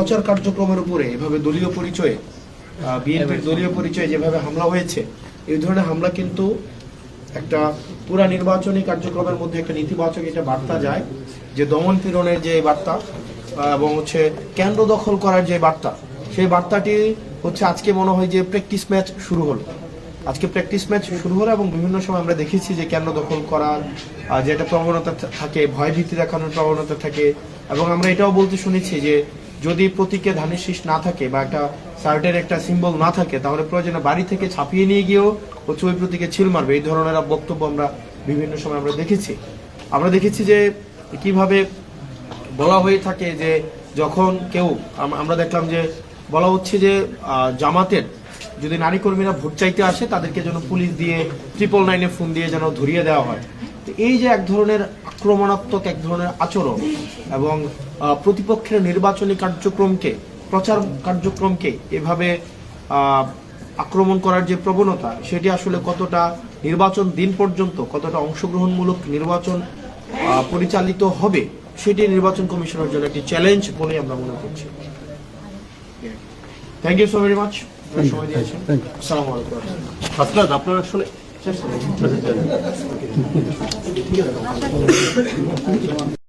প্রচার কার্যক্রমের উপরে এভাবে দলীয় পরিচয়ে বিএনপির দলীয় পরিচয়ে যেভাবে হামলা হয়েছে, এই ধরনের হামলা কিন্তু একটা পুরা নির্বাচনী কার্যক্রমের মধ্যে একটা নেতিবাচক একটা বার্তা যায়, যে দমন পীড়নের যে বার্তা এবং হচ্ছে কেন্দ্র দখল করার যে বার্তা, সেই বার্তাটি হচ্ছে আজকে মনে হয় যে প্র্যাকটিস ম্যাচ শুরু হলো। আজকে প্র্যাকটিস ম্যাচ শুরু হলো এবং বিভিন্ন সময় আমরা দেখেছি যে কেন্দ্র দখল যে একটা প্রবণতা থাকে ভয় ভীতি দেখানোর প্রবণতা থাকে, এবং আমরা এটাও বলতে শুনেছি যে যদি প্রতীকে ধানের শীষ না থাকে বা একটা সার্টের একটা সিম্বল না থাকে, তাহলে প্রয়োজনে বাড়ি থেকে ছাপিয়ে নিয়ে গিয়েও হচ্ছে ওই প্রতীকে ছিল মারবে। এই ধরনের বক্তব্য আমরা বিভিন্ন সময় আমরা দেখেছি। আমরা দেখেছি যে কীভাবে বলা হয়ে থাকে যে যখন কেউ আমরা দেখলাম যে বলা হচ্ছে যে জামাতের যদি নারী কর্মীরা ভোট চাইতে আসে, তাদেরকে যেন পুলিশ দিয়ে ট্রিপল নাইনে ফোন দিয়ে যেন ধরিয়ে দেওয়া হয়। তো এই যে এক ধরনের আক্রমণাত্মক এক ধরনের আচরণ এবং প্রতিপক্ষের নির্বাচনী কার্যক্রমকে প্রচার কার্যক্রমকে এভাবে আক্রমণ করার যে প্রবণতা সেটি আসলে কতটা নির্বাচন দিন পর্যন্ত কতটা অংশগ্রহণমূলক নির্বাচন পরিচালিত হবে সেটি নির্বাচন কমিশনের জন্য একটি চ্যালেঞ্জ বলে আমরা মনে করছি। Thank you so very much সময় দিয়েছেন। আসসালামু আলাইকুম। আপনার আসলে シャッシャーでいい?プレゼンチャーで。